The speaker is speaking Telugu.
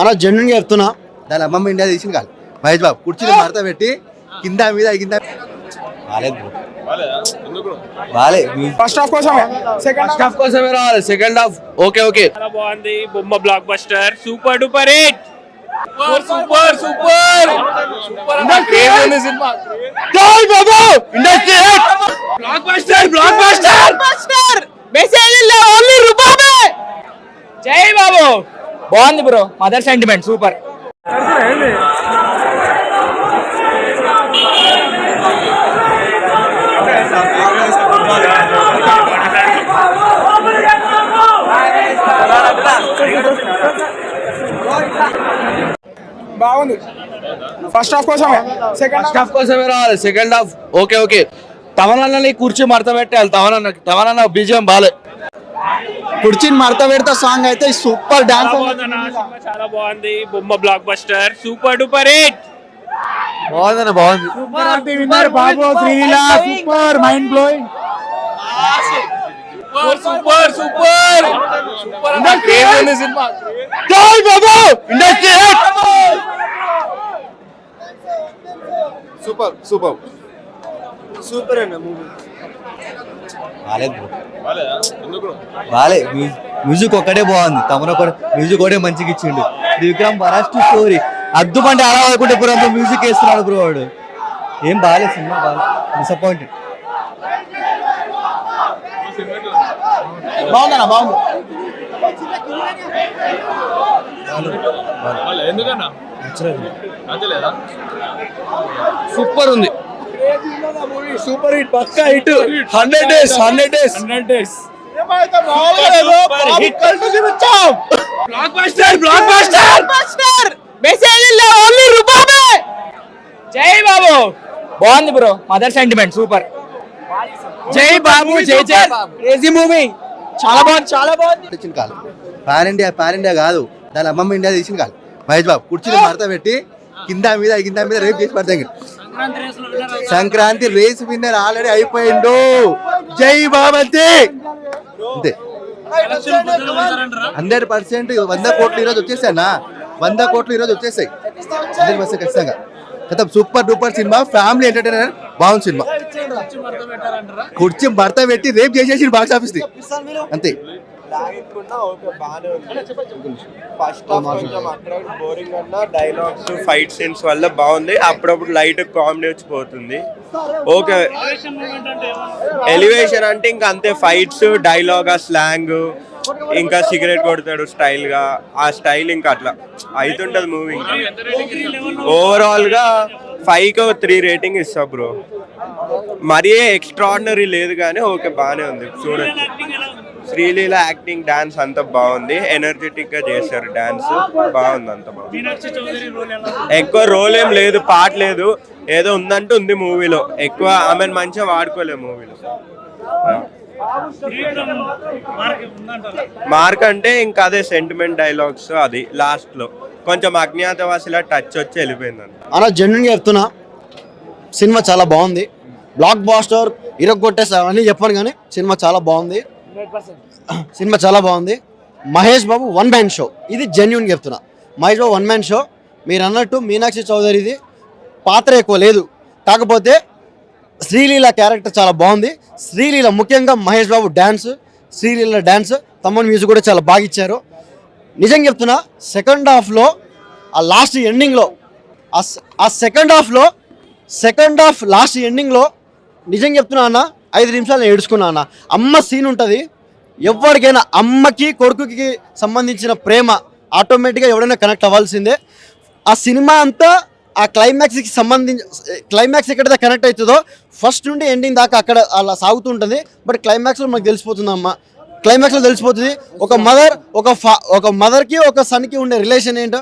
అలా జెన్యున్గా చెప్తున్నా. దాని అమ్మమ్మ ఇండియా తీసింది కాదు. మహేష్ బాబు కుర్చీలో మడత పెట్టి కింద మీద కింద బాలే ఫస్ట్ హాఫ్ కోసమే? సెకండ్ హాఫ్ కోసమే రావాలి. సెకండ్ హాఫ్ ఓకే ఓకే చాలా బాగుంది. బొమ్మ blockbuster super duper hit super super cinema జై Babu industry blockbuster blockbuster buster message only రూపామే జై బాబు బాగుంది బ్రో. మదర్ సెంటిమెంట్ సూపర్ బాగుంది. ఫస్ట్ హాఫ్ కోసమే. సెకండ్ ఫస్ట్ హాఫ్ కోసమే రావాలి. సెకండ్ హాఫ్ ఓకే ఓకే తవనన్నని కూర్చి మడత పెట్టాలి తవనన్న తవనన్న బీజియం బాలే. కుర్చీని మడత పెడతా సాంగ్ అయితే సూపర్ డాన్స్ చాలా బాగుంది. బొమ్మ blockbuster super duper hit బాగుందన్న బాగుంది. Babu Sreeleela. Super mind blowing super super super cinema. జై Babu industry super super super అన్న మూవీ బాలేదు బాలే మ్యూజిక్ ఒక్కటే బాగుంది. తమను ఒకటి మ్యూజిక్ ఒకటే మంచిగా ఇచ్చిండు. విక్రమ్ ఫస్ట్ స్టోరీ అద్దు పంటే అలా అనుకుంటే ఇప్పుడు అంత మ్యూజిక్ వేస్తున్నాడు బ్రో వాడు. ఏం బాగాలేదు సినిమా బాగా డిసప్పాయింటెడ్ బాగుందన్న బాగుంది. సూపర్ ఉంది. సూపర్ హిట్ పక్కా hit. Hundred days hundred days. Hundred days. Blockbuster blockbuster buster message only రూపామే జై బాబు. బాగుంది బ్రో మదర్ సెంటిమెంట్ సూపర్ జై బాబు జై జై. క్రేజీ మూవీ చాలా బాగుంది చాలా బాగుంది. తెచ్చిన కాదు పాన్ ఇండియా పాన్ ఇండియా కాదు. దాని అమ్మమ్మ ఇండియా తీసిన కాదు మహేష్ బాబు కుర్చీలో మడత పెట్టి కింద మీద కింద మీద రేపు చేసి పడతాయి సంక్రాంతి రేస్ విన్నర్ ఆల్రెడీ అయిపోయిండు. జై బాబంతి అంతే. హండ్రెడ్ పర్సెంట్ వంద కోట్లు ఈరోజు వచ్చేసానా వంద కోట్లు ఈరోజు వచ్చేసాయి. హండ్రెడ్ పర్సెంట్ ఖచ్చితంగా. కదా super duper cinema family entertainer బాగుంది సినిమా. కుర్చీ భర్త పెట్టి రేపు చేసేసి బాక్స్ ఆఫీస్ అంతే. ఫస్ట్ బోరింగ్ అన్న డైలాగ్స్ ఫైట్ సీన్స్ వల్ల బాగుంది. అప్పుడప్పుడు లైట్ కామెడీ వచ్చిపోతుంది ఓకే. ఎలివేషన్ అంటే ఇంకా అంతే ఫైట్స్ డైలాగ్ ఆ స్లాంగ్ ఇంకా సిగరెట్ కొడతాడు స్టైల్గా. ఆ స్టైల్ ఇంకా అట్లా. అవుతుంటది మూవీ ఓవరాల్గా ఫైవ్కి త్రీ రేటింగ్ ఇస్తా బ్రో మరీ ఎక్స్ట్రాడినరీ లేదు కానీ ఓకే బాగానే ఉంది. చూడండి శ్రీలీల యాక్టింగ్ డాన్స్ అంతా బాగుంది. ఎనర్జెటిక్గా చేశారు డాన్స్ బాగుంది అంత బాగుంది. ఎక్కువ రోల్ ఏం లేదు పాట లేదు. ఏదో ఉందంటే ఉంది మూవీలో ఎక్కువ ఆమెను మంచిగా వాడుకోలేదు మూవీలో మార్క్ అంటే ఇంకా అదే సెంటిమెంట్ డైలాగ్స్ అది లాస్ట్లో. కొంచెం అజ్ఞాతవాసిలా టచ్ వచ్చి వెళ్ళిపోయింది అలా జెన్యున్గా చెప్తున్నా. సినిమా చాలా బాగుంది. బ్లాక్ బాస్టర్ ఇరగొట్టేసా అని చెప్పాను కానీ సినిమా చాలా బాగుంది. సినిమా చాలా బాగుంది. Mahesh Babu one man show ఇది జెన్యున్ చెప్తున్నా. Mahesh Babu one man show మీరు అన్నట్టు మీనాక్షి చౌదరిది పాత్ర ఎక్కువ లేదు. కాకపోతే శ్రీలీల క్యారెక్టర్ చాలా బాగుంది. శ్రీలీల ముఖ్యంగా Mahesh Babu dance Sreeleela dance Thaman music కూడా చాలా బాగా ఇచ్చారు. నిజంగా చెప్తున్నా సెకండ్ హాఫ్లో ఆ లాస్ట్ ఎండింగ్లో ఆ ఆ సెకండ్ హాఫ్లో సెకండ్ హాఫ్ లాస్ట్ ఎండింగ్లో నిజంగా చెప్తున్నా అన్న ఐదు నిమిషాలు నేను ఏడుచుకున్నా అన్న. అమ్మ సీన్ ఉంటుంది. ఎవరికైనా అమ్మకి కొడుకుకి సంబంధించిన ప్రేమ ఆటోమేటిక్గా ఎవడైనా కనెక్ట్ అవ్వాల్సిందే. ఆ సినిమా అంతా ఆ క్లైమాక్స్కి సంబంధించి క్లైమాక్స్ ఎక్కడైతే కనెక్ట్ అవుతుందో ఫస్ట్ నుండి ఎండింగ్ దాకా అక్కడ అలా సాగుతుంటుంది బట్ క్లైమాక్స్లో మనకు తెలిసిపోతుంది అమ్మ. క్లైమాక్స్లో తెలిసిపోతుంది. ఒక మదర్ ఒక ఫా ఒక మదర్కి ఒక సన్కి ఉండే రిలేషన్ ఏంటో.